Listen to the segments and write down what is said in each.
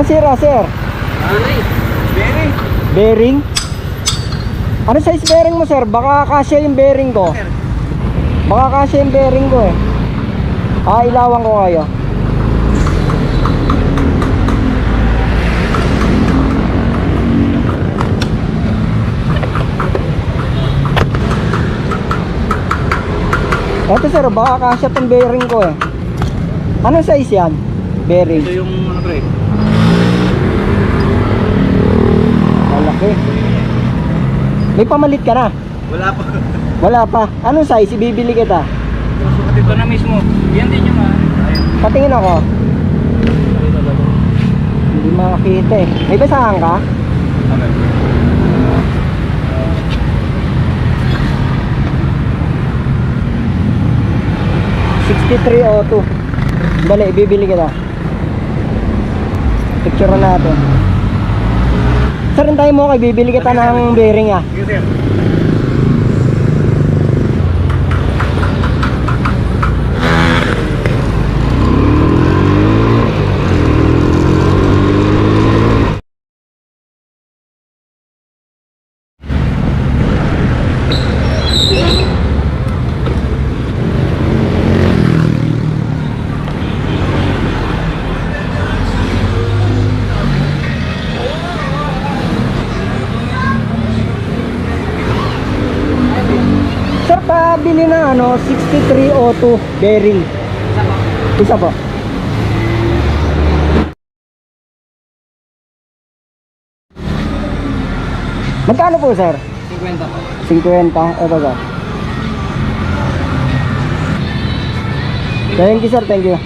Ang sira, sir? Anay. Bearing. Bearing? Ano size bearing mo, sir? Baka kasya yung bearing ko. Baka kasya yung bearing ko eh. Ah, ilawan ko kayo. Ito sir, baka kasya tong bearing ko eh. Ano size yan? Bearing. Ito yung ano pre. Malaki. May pamalit ka na? Wala pa. Wala pa. Anong size? Ibibili kita. Sukat ito na mismo. Yan din yung ah. Patingin ako. Hindi makakita eh. May basahan ka? Okay. o 6302. Dali, ibibili kita. Picture natin. Sir, tayo mo kay bibili kita ng bearing ah. Sige sir. Sir, pabili na ano, 6302 bearing. Isa po. Magkano po, sir? 50 pa. 50. Ito ba? Thank you, sir. Thank you.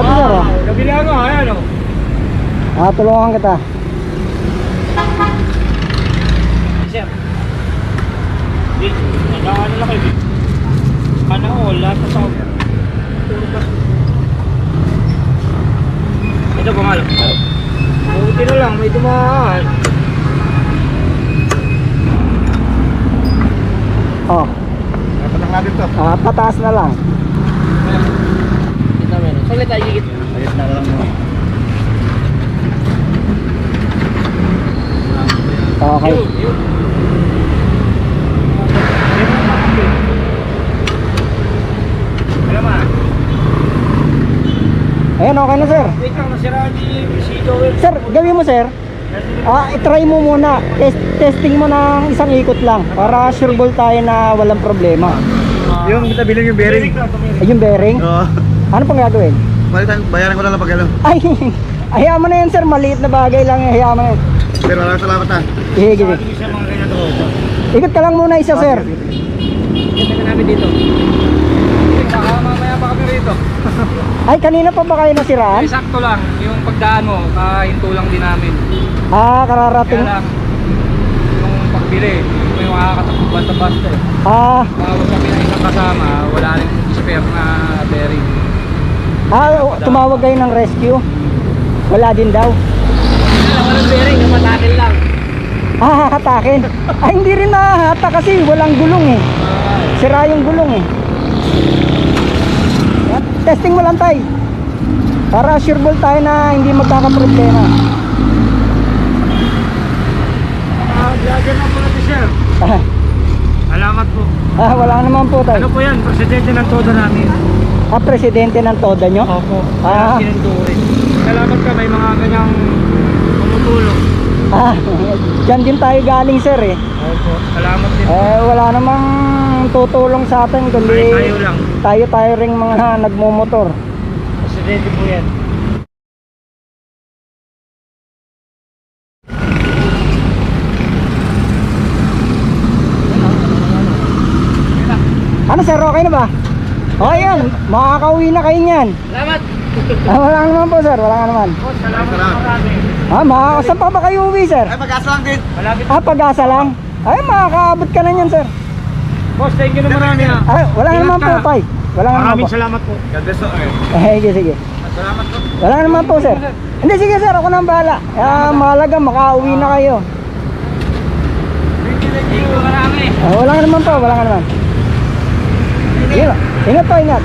Ito, sir. oh. Kabila mo, ayan o. Ah, tulungan kita. Sir. Di, nag-ano lang kayo. Ano na sa ba? Ito pangalo. Buti na lang, may dumaan. Oh, Dapat lang natin to. ah, pataas na lang. Kita meron. Saglit tayo gigit. Na lang mo. Okay. Ayan, okay na, sir. wait lang, nasiraan si Joel. Sir, gawin mo, sir. Ah, i-try mo muna. Test, testing mo ng isang ikot lang para sure ball tayo na walang problema. Yung kita bilang yung bearing. Ay, yung bearing. Oo. Ano pang gagawin? Balitan, bayaran ko na lang pag ano. Ay, hayaan mo na yan, sir. Maliit na bagay lang. Hayaan mo na yan. Pero maraming salamat ha. Sige, sige. Sa. Ikot ka lang muna isa, sir. Kita ka namin dito. Baka mamaya pa kami rito. Ay, kanina pa ba kayo nasiraan? Ay, sakto lang. Yung pagdaan mo, kahinto lang din namin. Ah, kararating. Kaya lang, yung pagbili, hindi mo yung makakatakot basta-basta eh. Ah, Tawag kami ng isang kasama, wala rin spare na bearing. ah, tumawag kayo ng rescue. Wala din daw. Wala, walang bearing, yung matakin lang. Ah, hahatakin. Ay, hindi rin nahahata kasi walang gulong eh. Sira yung gulong eh. Testing mo lang tay. Para sure ball tayo na hindi magkakaproblema. Ah, vlogger na po natin sir. Ah, Alamat po. ah, wala naman po tay. Ano po yan? Presidente ng todo namin. Ah, presidente ng toda nyo? Opo. Ah. Salamat ka, may mga ganyang tumutulong. Ah, dyan din tayo galing sir eh. Opo. Salamat din. Eh, wala namang tutulong sa atin kundi Ay, tayo lang. tayo tayo ring mga nagmumotor. Presidente po yan. Ano sir, okay na ba? O ayun, makakauwi na kayo niyan. Salamat. Ah, wala ka naman po sir, wala ka naman. Boss, salamat marami. Ah, makakasan pa ba kayo uwi sir? Ay, mag-asa lang din. Malapit. Ah, pag-asa lang. Ay, makakaabot ka na yan sir. Boss, thank you na marami ha. Ay, wala Ingat naman po tay. Wala naman Maraming po. salamat po. God bless you. Eh, sige, sige. Salamat po. Wala naman po sir. Hindi, sige sir, ako nang bahala. Ah, mahalaga, makauwi na kayo. Thank you marami. Ah, wala ka naman po, wala ka naman. Ingat, ingat po, ingat.